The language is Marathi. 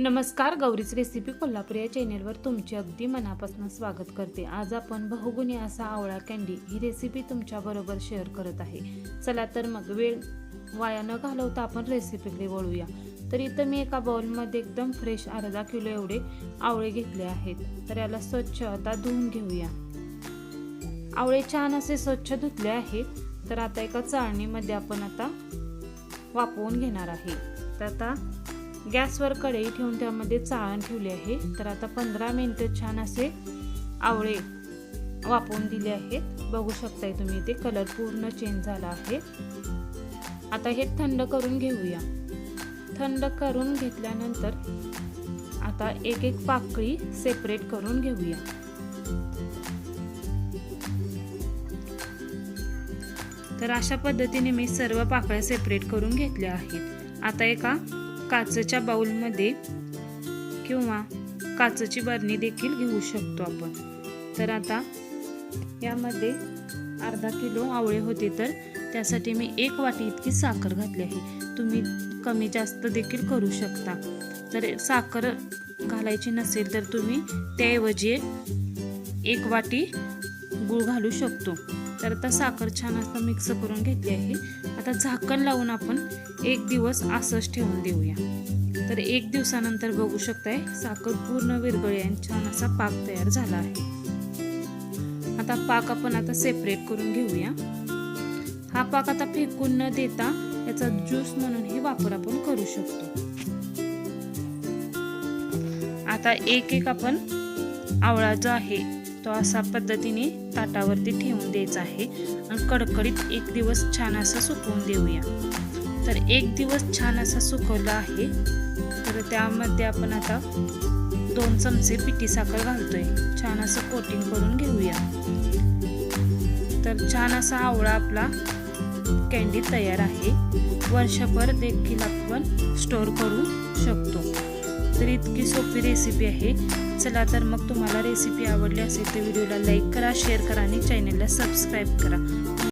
नमस्कार गौरीच रेसिपी कोल्हापूर या चॅनेलवर तुमचे अगदी मनापासून स्वागत करते. आज आपण बहुगुणी असा आवळा कँडी ही रेसिपी तुमच्याबरोबर शेअर करत आहे. चला तर मग वेळ वाया न घालवता आपण रेसिपीकडे वळूया. तर इथं मी एका बाउलमध्ये एकदम फ्रेश अर्धा किलो एवढे आवळे घेतले आहेत. तर याला स्वच्छ आता धुवून घेऊया. आवळे छान असे स्वच्छ धुतले आहेत तर आता एका चाळणीमध्ये आपण आता वापरून घेणार आहे. तर आता गॅसवर कढई ठेवून त्यामध्ये चाळण ठेवली आहे. तर आता पंधरा मिनटं छान असे आवळे वापरून दिले आहेत. बघू शकताय तुम्ही ते कलर पूर्ण चेंज झाला आहे. आता हे थंड करून घेऊया. थंड करून घेतल्यानंतर आता एक एक पाकळी सेपरेट करून घेऊया. तर अशा पद्धतीने मी सर्व पाकळ्या सेपरेट करून घेतल्या आहेत. आता एका काचेच्या बाऊलमध्ये किंवा काचेची बरणी देखील घेऊ शकतो आपण. तर आता यामध्ये अर्धा किलो आवळे होते तर त्यासाठी मी एक वाटी इतकी साखर घातली आहे. तुम्ही कमी जास्त देखील करू शकता. तर साखर घालायची नसेल तर तुम्ही त्याऐवजी एक वाटी गूळ घालू शकतो. तर आता साखर छान असं मिक्स करून घेतली आहे. आता झाकण लावून आपण एक दिवस असंच ठेवून देऊया. तर एक दिवसानंतर बघू शकताय साखर पूर्ण विरगळी आणि छान असा पाक तयार झाला आहे. आता पाक आपण आता सेपरेट करून घेऊया. हा पाक आता फेकून न देता याचा ज्यूस म्हणून हे वापर आपण करू शकतो. आता एक एक आपण आवळा जो आहे तो असा पद्धतीने ताटावरती ठेवून द्यायचा आहे. आणि कडकडीत एक दिवस छान असं सुकवून देऊया. तर एक दिवस छान असा सुकवला आहे. तर त्यामध्ये आपण आता दोन चमचे पिठी साखर घालतोय. छान असं कोटिंग करून घेऊया. तर छान असा आवळा आपला कॅन्डी तयार आहे. वर्षभर देखील आपण स्टोअर करू शकतो. तर इतकी सोपी रेसिपी आहे चला तर मग तुम्हाला रेसिपी आवडली असेल तर व्हिडिओला लाईक करा शेअर करा आणि चॅनलला सबस्क्राईब करा.